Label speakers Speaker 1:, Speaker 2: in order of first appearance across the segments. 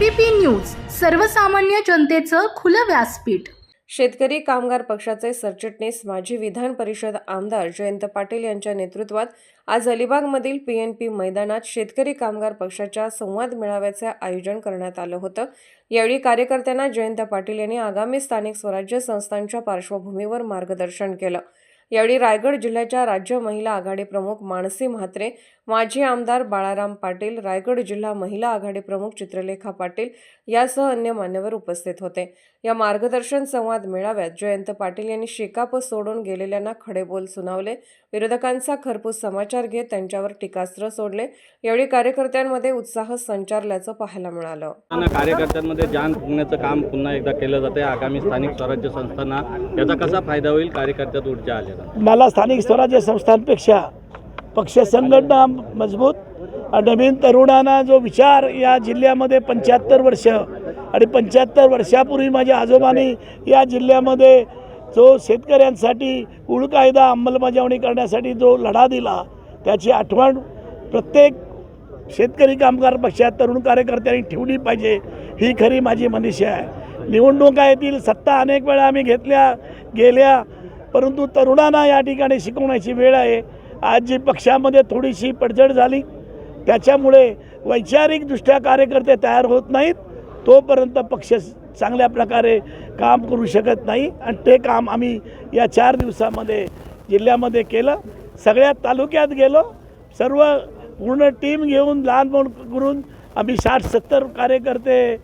Speaker 1: ABP news सर्वसामान्य जनतेचं खुलं व्यासपीठ.
Speaker 2: शेतकरी कामगार पक्षाचे सरचिटणीस माजी विधान परिषद आमदार जयंत पाटील यांच्या नेतृत्वात आज अलिबागमधील पी एन पी मैदानात शेतकरी कामगार पक्षाच्या संवाद मेळाव्याचे आयोजन करण्यात आलं होतं. यावेळी कार्यकर्त्यांना जयंत पाटील यांनी आगामी स्थानिक स्वराज्य संस्थांच्या पार्श्वभूमीवर मार्गदर्शन केलं. यावेळी रायगड जिल्ह्याच्या राज्य महिला आघाडी प्रमुख मानसी म्हात्रे माजी आमदार बाळाराम पाटील रायगड जिल्हा महिला आघाडी प्रमुख चित्रलेखा पाटील यासह अन्य मान्यवर उपस्थित होते. या मार्गदर्शन संवाद मेळाव्यात जयंत पाटील यांनी शेकाप सोडून गेलेल्यांना खडेबोल सुनावले. विरोधकांचा खरपूस समाचार घेत त्यांच्यावर टीकास्त्र सोडले. यावेळी कार्यकर्त्यांमध्ये उत्साह संचारल्याचं पाहायला मिळालं.
Speaker 3: कार्यकर्त्यांमध्ये जान फुगण्याचं काम पुन्हा एकदा केलं जाते आगामी स्थानिक स्वराज्य संस्थांना याचा कसा फायदा होईल? कार्यकर्त्यात ऊर्जा आलेला.
Speaker 4: मला स्थानिक स्वराज्य संस्थांपेक्षा पक्ष संघटना मजबूत. नवीन तरुणांना जो विचार या जिल्ह्यामध्ये पंच्याहत्तर वर्ष आणि पंच्याहत्तर वर्षापूर्वी माझ्या आजोबांनी या जिल्ह्यामध्ये जो शेतकऱ्यांसाठी उळ कायदा अंमलबजावणी करण्यासाठी जो लढा दिला त्याची आठवण प्रत्येक शेतकरी कामगार पक्षात तरुण कार्यकर्त्यांनी ठेवली पाहिजे ही खरी माझी मनीषा आहे. निवडणुका येतील सत्ता अनेक वेळा आम्ही घेतल्या गेल्या परंतु तरुणांना या ठिकाणी शिकवण्याची वेळ आहे. आज जी पक्षामध्ये थोडीशी पडझड झाली त्याच्यामुळे वैचारिकदृष्ट्या कार्यकर्ते तयार होत नाहीत तोपर्यंत पक्ष चांगल्या प्रकारे काम करू शकत नाही. आणि ते काम आम्ही या चार दिवसामध्ये जिल्ह्यामध्ये केलं. सगळ्या तालुक्यात गेलो. सर्व पूर्ण टीम घेऊन लहान मोठ करून आम्ही साठ सत्तर कार्यकर्ते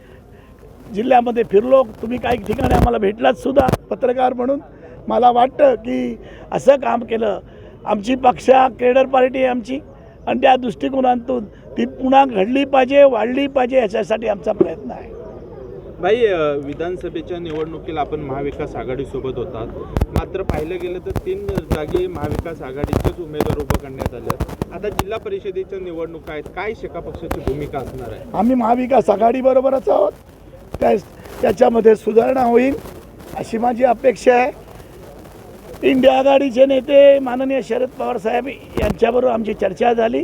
Speaker 4: जिल्ह्यामध्ये फिरलो. तुम्ही काही ठिकाणी आम्हाला भेटलात सुद्धा पत्रकार म्हणून. मला वाटतं की असं काम केलं आमची पक्षा केडर पार्टी आहे आमची. आणि त्या दृष्टिकोनातून ती पुन्हा घडली पाहिजे वाढली पाहिजे याच्यासाठी आमचा प्रयत्न आहे.
Speaker 5: भाई विधानसभेच्या निवडणुकीला आपण महाविकास आघाडीसोबत होतात. मात्र पाहिलं गेलं तर तीन जागी महाविकास आघाडीचेच उमेदवार उभं करण्यात आले आता जिल्हा परिषदेच्या निवडणुका आहेत. काय शेका पक्षाची भूमिका असणार आहे?
Speaker 4: आम्ही महाविकास आघाडीबरोबरच आहोत. त्या त्याच्यामध्ये सुधारणा होईल अशी माझी अपेक्षा आहे. इंडिया आघाडीचे नेते माननीय शरद पवार साहेब यांच्याबरोबर आमची चर्चा झाली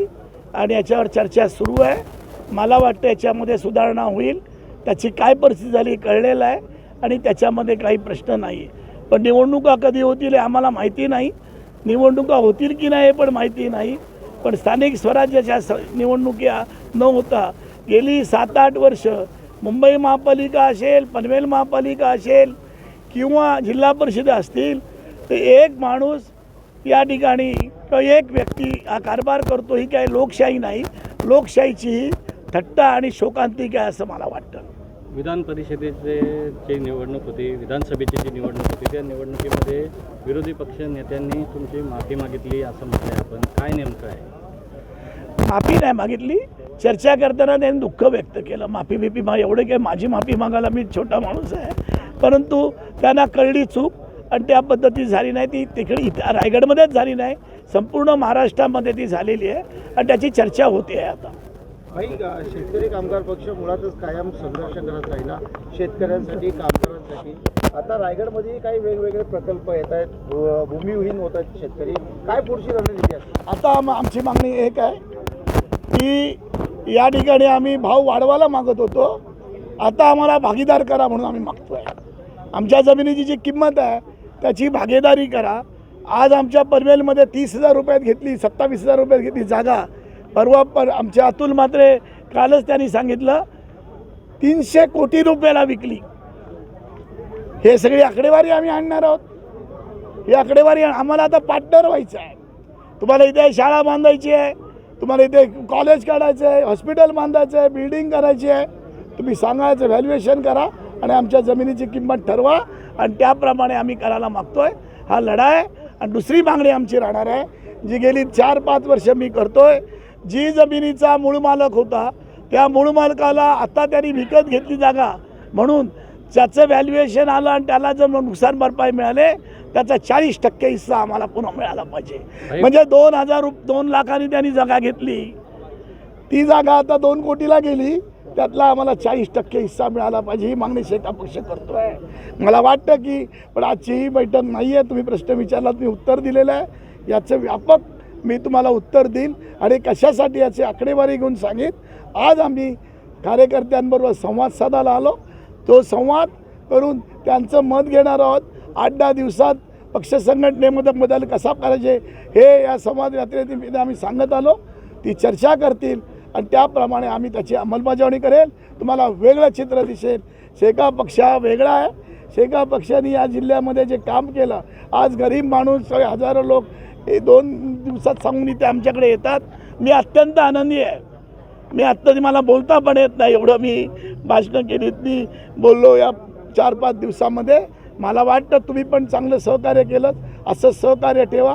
Speaker 4: आणि याच्यावर चर्चा सुरू आहे. मला वाटतं याच्यामध्ये सुधारणा होईल. त्याची काय परिस्थिती झाली कळलेलं आहे आणि त्याच्यामध्ये काही प्रश्न नाही पण निवडणुका कधी होतील हे आम्हाला माहिती नाही. निवडणुका होतील की नाही हे पण माहिती नाही. पण स्थानिक स्वराज्याच्या स निवडणुकी न होता गेली सात आठ वर्ष मुंबई महापालिका असेल पनवेल महापालिका असेल किंवा जिल्हा परिषद असतील तर एक माणूस या ठिकाणी किंवा एक व्यक्ती हा कारभार करतो ही काही लोकशाही नाही. लोकशाहीची ही थट्टा आणि शोकांतिक आहे असं मला वाटतं.
Speaker 3: विधान परिषदेचे जी निवडणूक होती विधानसभेची जी निवडणूक होती त्या निवडणुकीमध्ये विरोधी पक्ष नेत्यांनी तुमची माफी मागितली असं म्हटलंय आपण. काय नेमकं आहे?
Speaker 4: माफी नाही मागितली. चर्चा करताना त्यांनी दुःख व्यक्त केलं. माफी बिफी मा एवढे काय माझी माफी मागायला मी छोटा माणूस आहे. परंतु त्यांना कळली चूक. आणि त्या पद्धती झाली नाही. ती तिकडे इथं रायगडमध्येच झाली नाही. संपूर्ण महाराष्ट्रामध्ये ती झालेली आहे आणि त्याची चर्चा होते आहे आता.
Speaker 6: भाई शेतकरी कामगार पक्ष मुळातच कायम संघर्ष करत राहिला. शेतकऱ्यांसाठी कामगारांसाठी. आता रायगडमध्ये काही वेगवेगळे प्रकल्प येत आहेत. भू- भूमिहीन होत आहेत शेतकरी. काय पुढची रणनीती असेल
Speaker 4: आता आम- आमची मागणी एक आहे की या ठिकाणी आम्ही भाव वाढवायला मागत होतो. आता आम्हाला भागीदार करा म्हणून आम्ही मागतो आहे आमच्या जमिनीची जी किंमत आहे त्याची भागीदारी करा. आज आमच्या पनवेलमध्ये तीस हजार रुपयात घेतली सत्तावीस हजार रुपयात घेतली जागा. परवा पर आमचे अतुल मात्रे कालच त्यांनी सांगितलं तीनशे कोटी रुपयाला विकली. हे सगळी आकडेवारी आम्ही आणणार आहोत. ही आकडेवारी आम्हाला आता पार्टनर व्हायचं आहे. तुम्हाला इथे शाळा बांधायची आहे तुम्हाला इथे कॉलेज काढायचं आहे हॉस्पिटल बांधायचं आहे बिल्डिंग करायची आहे. तुम्ही सांगायचं व्हॅल्युएशन करा. आणि आमच्या जमिनीची किंमत ठरवा आणि त्याप्रमाणे आम्ही करायला मागतोय. हा लढा आहे आणि दुसरी मागणी आमची राहणार आहे. जी गेली चार पाच वर्ष मी करतोय. जी जमिनीचा मूळ मालक होता त्या मूळ मालकाला आता त्यांनी विकत घेतली जागा. म्हणून ज्याचं व्हॅल्युएशन आलं आणि त्याला जर नुकसान भरपाई मिळाले त्याचा चाळीस टक्के हिस्सा आम्हाला पुन्हा मिळाला पाहिजे. म्हणजे दोन हजार रुप दोन लाखांनी त्यांनी जागा घेतली. ती जागा आता दोन कोटीला गेली. त्यातला आम्हाला चाळीस टक्के हिस्सा मिळाला पाहिजे ही मागणी शेता पक्ष करतो आहे मला वाटतं की पण आजची ही बैठक नाही आहे तुम्ही प्रश्न विचारला तुम्ही उत्तर दिलेलं आहे. याचं व्यापक मी तुम्हाला उत्तर देईन आणि कशासाठी याची आकडेवारी घेऊन सांगेन. आज आम्ही कार्यकर्त्यांबरोबर संवाद साधायला आलो. तो संवाद करून त्यांचं मत घेणार आहोत. आठ दहा दिवसात पक्ष संघटनेमध्ये बदल कसा करायचे हे या संवाद यात्रेनिमित्त आम्ही सांगत आलो. ती चर्चा करतील. आणि त्याप्रमाणे आम्ही त्याची अंमलबजावणी करेल. तुम्हाला वेगळं चित्र दिसेल. शेका पक्ष हा वेगळा आहे. शेका पक्षाने या जिल्ह्यामध्ये जे काम केलं आज गरीब माणूस हजारो लोक हे दोन दिवसात सांगून इथे आमच्याकडे येतात. मी अत्यंत आनंदी आहे. मी आत्ता मला बोलता पण येत नाही. एवढं मी भाषणं केलीत मी बोललो या चार पाच दिवसामध्ये. मला वाटतं तुम्ही पण चांगलं सहकार्य केलं असं सहकार्य ठेवा.